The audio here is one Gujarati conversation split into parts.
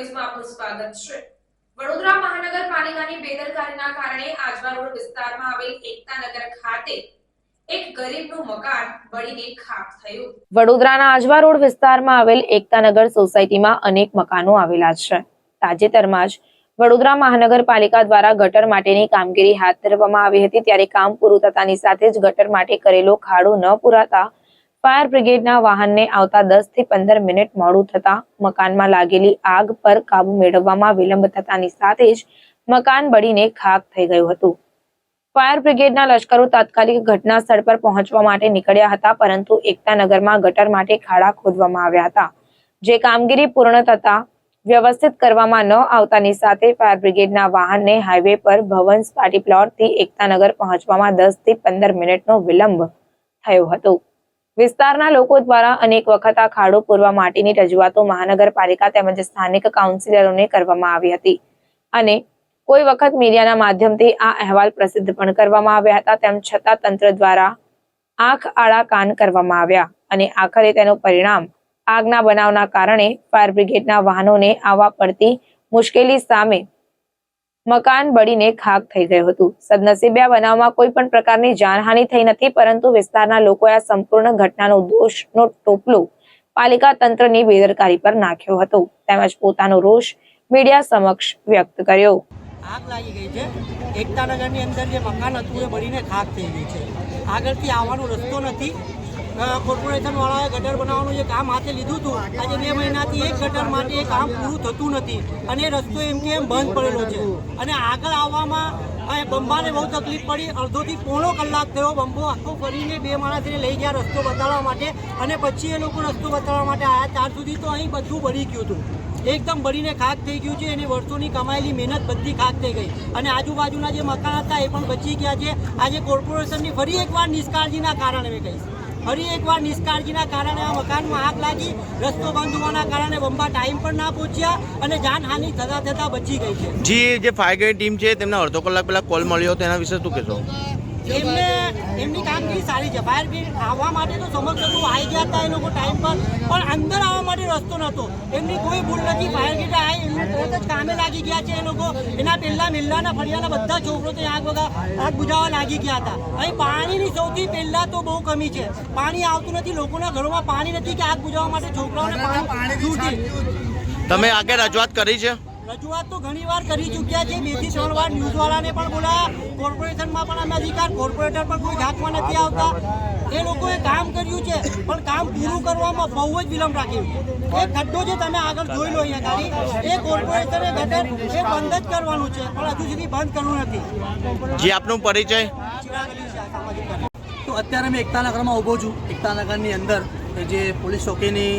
ન્યૂઝમાં આપનું સ્વાગત છે. વડોદરા મહાનગરપાલિકાની બેદરકારીના કારણે આજવા રોડ વિસ્તારમાં આવેલ એકતાનગર ખાતે વડોદરાના આજવા રોડ વિસ્તારમાં આવેલ એકતાનગર સોસાયટીમાં અનેક મકાનો આવેલા છે. તાજેતરમાં જ વડોદરા મહાનગરપાલિકા દ્વારા ગટર માટેની કામગીરી હાથ ધરવામાં આવી હતી. ત્યારે કામ પૂરું થતાની સાથે જ ગટર માટે કરેલો ખાડો ન પુરાતા ફાયર બ્રિગેડના વાહનને આવતા દસથી પંદર મિનિટ મોડું થતા મકાનમાં લાગેલી આગ પર કાબુ મેળવવામાં વિલંબ થતાની સાથે જ મકાન બળીને ખાક થઈ ગયું હતું. ફાયર બ્રિગેડના લશ્કરો તાત્કાલિક ઘટના સ્થળ પર પહોંચવા માટે નીકળ્યા હતા, પરંતુ એકતાનગરમાં ગટર માટે ખાડા ખોદવામાં આવ્યા હતા, જે કામગીરી પૂર્ણ થતા વ્યવસ્થિત કરવામાં ન આવતાની સાથે ફાયર બ્રિગેડના વાહનને હાઈવે પર ભવન્સ પાર્ટી પ્લોટથી એકતાનગર પહોંચવામાં દસથી પંદર મિનિટનો વિલંબ થયો હતો. વિસ્તારના લોકો દ્વારા અનેક વખત આ ખાડો પૂરવા માટેની રજૂઆતો મહાનગરપાલિકા તેમજ સ્થાનિક કાઉન્સિલરોને કરવામાં આવી હતી. અને કોઈ વખત મીડિયાના માધ્યમથી આ અહેવાલ પ્રસિદ્ધ પણ કરવામાં આવ્યા હતા, તેમ છતાં તંત્ર દ્વારા આંખ આડા કાન કરવામાં આવ્યા અને આખરે તેનું પરિણામ આગના બનાવના કારણે ફાયર બ્રિગેડના વાહનોને આવવા પડતી મુશ્કેલી સામે મકાન બળીને ખાક થઈ ગયું હતું. સદનસીબે આ બનાવમાં કોઈ પણ પ્રકારની જાનહાનિ થઈ નથી, પરંતુ વિસ્તારના લોકોએ આ સંપૂર્ણ ઘટનાનો દોષનો ટોપલો પાલિકા તંત્રની બેદરકારી પર નાખ્યો હતો. તેમજ પોતાનો રોષ મીડિયા સમક્ષ વ્યક્ત કર્યો. આગ લાગી ગઈ છે. એકતાનગરની અંદર જે મકાન હતું, એ બળીને ખાક થઈ ગઈ છે. આગળથી આવવાનો રસ્તો નથી. કોર્પોરેશનવાળાએ ગટર બનાવવાનું જે કામ હાથે લીધું હતું. આજે બે મહિનાથી એક ગટર માટે એ કામ પૂરું થતું નથી અને રસ્તો એમ કે એમ બંધ પડેલો છે. અને આગળ આવવામાં બંબાને બહુ તકલીફ પડી. અડધોથી પોણો કલાક થયો બંબો આખો ફરીને બે માણસને લઈ ગયા રસ્તો બતાવવા માટે અને પછી એ લોકો રસ્તો બતાવવા માટે આવ્યા ત્યાર સુધી તો અહીં બધું બળી ગયું હતું. એકદમ બળીને ખાક થઈ ગયું છે. એની વર્ષોની કમાયેલી મહેનત બધી ખાક થઈ ગઈ. અને આજુબાજુના જે મકાન હતા એ પણ બચી ગયા છે. આજે કોર્પોરેશનની ફરી એકવાર નિષ્કાળજીના કારણે મેં કહીશ. ફરી એકવાર નિષ્કાળજીના કારણે આ મકાનમાં આગ લાગી, રસ્તો બંધ હોવાના કારણે બંબા ટાઈમ પર ના પહોંચ્યા અને જાનહાનિ થતા થતાં બચી ગઈ છે. જી, જે ફાયર ટીમ છે, તેમને અડધો કલાક પહેલા કોલ મળ્યો હતો, એના વિશે શું કહેશો? એમને એમની કામગીરી સારી છે. ફાયર બ્રિગેડ આવવા માટે તો સમક્ષ આવી ગયા હતા એ લોકો ટાઈમ પર પણ અંદર આવવા માટે રસ્તો નહોતો. એમની કોઈ ભૂલ નથી. ફાયર બ્રિગેડ આવી એમનું તરત જ કામે લાગી ગયા છે એ લોકો. એના પહેલાં મિલ્લાના ફળિયાના બધા છોકરો ત્યાં આગ વગા આગ બુજાવવા લાગી ગયા હતા. અહીં પાણીની સૌથી પહેલાં તો બહુ કમી છે. પાણી આવતું નથી. લોકોના ઘરોમાં પાણી નથી કે આગ બુજાવવા માટે છોકરાઓને પાણી તમે આગળ રજૂઆત કરી છે? રજૂઆત તો ઘણી વાર કરી ચૂક્યા છે. બેથી ત્રણ વાર ન્યૂઝવાળાને પણ બોલાયા. કોર્પોરેશનમાં પણ અમે અધિકાર કોર્પોરેટર પણ કોઈ ઢાંકવા નથી આવતા. એ લોકોએ કામ કર્યું છે પણ કામ પૂરું કરવામાં બહુ જ વિલંબ રાખ્યું. એ ખડ્ડો જે તમે આગળ જોઈ લો અહીંયા ગાડી એ કોર્પોરેશને ગટર એ બંધ જ કરવાનું છે પણ હજુ સુધી બંધ કરવું નથી. જી આપનું પરિચય. તો અત્યારે મેં એકતાનગરમાં ઊભો છું. એકતાનગરની અંદર જે પોલીસ ચોકીની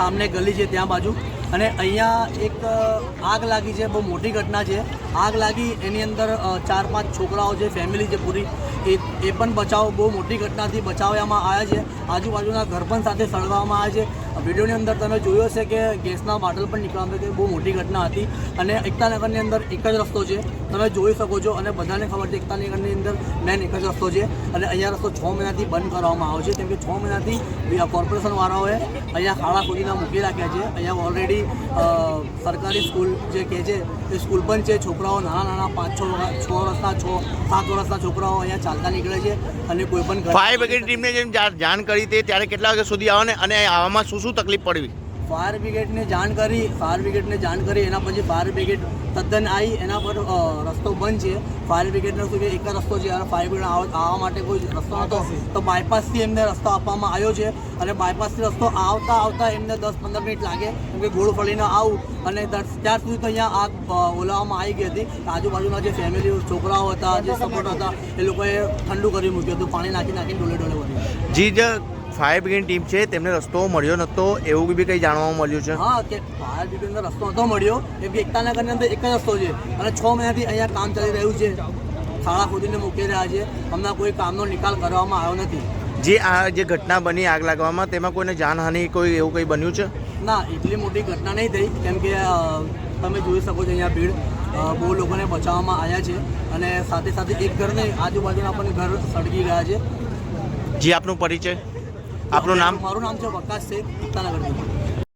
સામને ગલી છે ત્યાં બાજુ. અને અહીંયા એક આગ લાગી છે, બહુ મોટી ઘટના છે. આગ લાગી, એની અંદર ચાર પાંચ છોકરાઓ છે ફેમિલી છે પૂરી. એ એ પણ બચાવ, બહુ મોટી ઘટનાથી બચાવવામાં આવ્યા છે. આજુબાજુના ઘર પણ સાથે સળગાવવામાં આવ્યા છે. વિડીયોની અંદર તમે જોયો હશે કે ગેસના બાટલ પણ નીકળવા કે બહુ મોટી ઘટના હતી અને એકતાનગરની અંદર એક જ રસ્તો છે. તમે જોઈ શકો છો અને બધાને ખબર છે એકતાનગરની અંદર મેન એક જ રસ્તો છે અને અહીંયા રસ્તો છ મહિનાથી બંધ કરવામાં આવ્યો છે. કેમ કે છ મહિનાથી કોર્પોરેશનવાળાઓએ અહીંયા ખાડા ખોદીને મૂકી રાખ્યા છે. અહીંયા ઓલરેડી સરકારી સ્કૂલ જે કહે છે એ સ્કૂલ પણ છે. છોકરાઓ નાના નાના પાંચ છ છ વર્ષના છ, સાત વર્ષના છોકરાઓ અહીંયા ચાલતા નીકળે છે અને કોઈ પણ ફાયર બ્રિગેડ ટીમને જેમ જાણ કરી તે ત્યારે કેટલા વાગ્યા સુધી આવે અને આવામાં શું શું તકલીફ પડવી? ફાયર બ્રિગેડને જાણ કરી ફાયર બ્રિગેડને જાણ કરી એના પછી ફાયર બ્રિગેડ તદ્દન આવી એના પર રસ્તો બંધ છે. ફાયર બ્રિગેડનો શું કે એક રસ્તો છે. અને ફાયર બ્રિગેડ આવ- આવવા માટે કોઈ રસ્તો નહોતો તો બાયપાસથી એમને રસ્તો આપવામાં આવ્યો છે. અને બાયપાસથી રસ્તો આવતા આવતા એમને દસ પંદર મિનિટ લાગે કેમ કે ગોળ ફળીને આવું. અને ત્યાર સુધી તો અહીંયા આગ અ, ઓલાવવામાં આવી ગઈ હતી. આજુબાજુના જે ફેમિલી છોકરાઓ હતા જે સપોર્ટ હતા એ લોકોએ ઠંડુ કરી મૂક્યું હતું. પાણી નાખી નાખીને ડોલે ડોલે ભર્યું. જી જે ફાયર બ્રિગેડ ટીમ છે તેમને રસ્તો મળ્યો નહોતો એવું બી કંઈ જાણવા મળ્યું છે? હા કે ફાયર બ્રિગેડનો રસ્તો નહોતો મળ્યો કેમ કે એકતાનગરની અંદર એક જ રસ્તો છે. અને છ મહિનાથી અહીંયા કામ ચાલી રહ્યું છે. શાળા ખોદીને મૂકી રહ્યા છે. હમણાં કોઈ કામનો નિકાલ કરવામાં આવ્યો નથી. જે આ જે ઘટના બની આગ લાગવામાં તેમાં કોઈને જાનહાનિ કોઈ એવું કંઈ બન્યું છે? ના એટલી મોટી ઘટના નહીં થઈ. કેમ કે તમે જોઈ શકો છો અહીંયા ભીડ. બહુ લોકોને બચાવવામાં આવ્યા છે. અને સાથે સાથે એક ઘર નહીં આજુબાજુના પણ ઘર સળગી ગયા છે. જે આપનો પરિચય? આપનું નામ? મારું નામ છે વકાસ શેખ એકતાનગરથી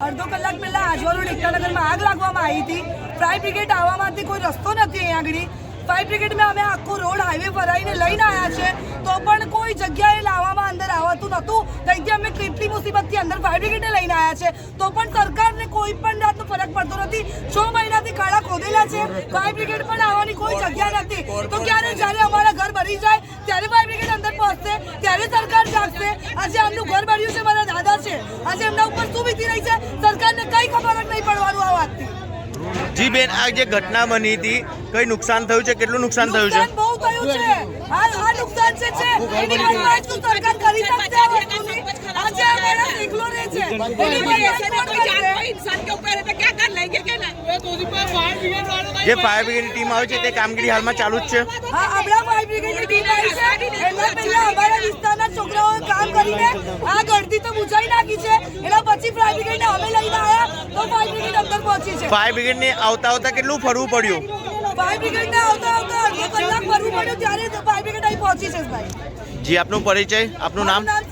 અડધો કલાક પહેલા આજવા રોડ એકતાનગરમાં આગ લાગવામાં આવી હતી. ફાયર બ્રિગેડ આવવામાંથી કોઈ રસ્તો નથી અહીંયા આગળ. ફાયર બ્રિગેડમાં અમે આખો રોડ હાઈવે ભરાઈને લઈને આવ્યા છે. તો પણ કોઈ જગ્યાએ લાવવામાં અંદર આવતું નહોતું. ત્યાંથી અમે કેટલી મુસીબતથી અંદર ફાયર બ્રિગેડને લઈને આવ્યા છે. તો પણ સરકારને કોઈ પણ જાતનો ફરક પડતો નથી. છ મહિનાથી ખાડા ખોદેલા છે. ફાયર બ્રિગેડ પણ આવવાની કોઈ જગ્યા નથી. તો ક્યારે જ્યારે અમારા ઘર ભરી જાય, ત્યારે ફાયર બ્રિગેડ અંદર પહોંચશે, ત્યારે સરકાર જાગશે. આજે આમનું ઘર ભર્યું છે મારા દાદા છે. આજે એમના ઉપર શું વીતી રહી છે? સરકારને કઈ ખબર જ નહીં પડવાનું આ વાતથી. જી બેન આ જે ઘટના બની હતી કઈ નુકસાન થયું છે? કેટલું નુકસાન થયું છે? જે ફાયર બ્રિગેડની ટીમ આવે છે તે કામગીરી હાલમાં ચાલુ જ છે. ફાયર બ્રિગેડ અંદર આવતા આવતા કેટલું ફરવું પડ્યું? ફાયર બ્રિગેડને આવતા આવતા અડધો કલાક ફરવું પડ્યું ત્યારે ફાયર બ્રિગેડ અહીં પહોંચી છે ભાઈ. જી આપનું પરિચય આપનું નામ? નામ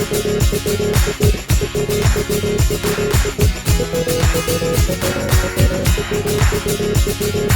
Thank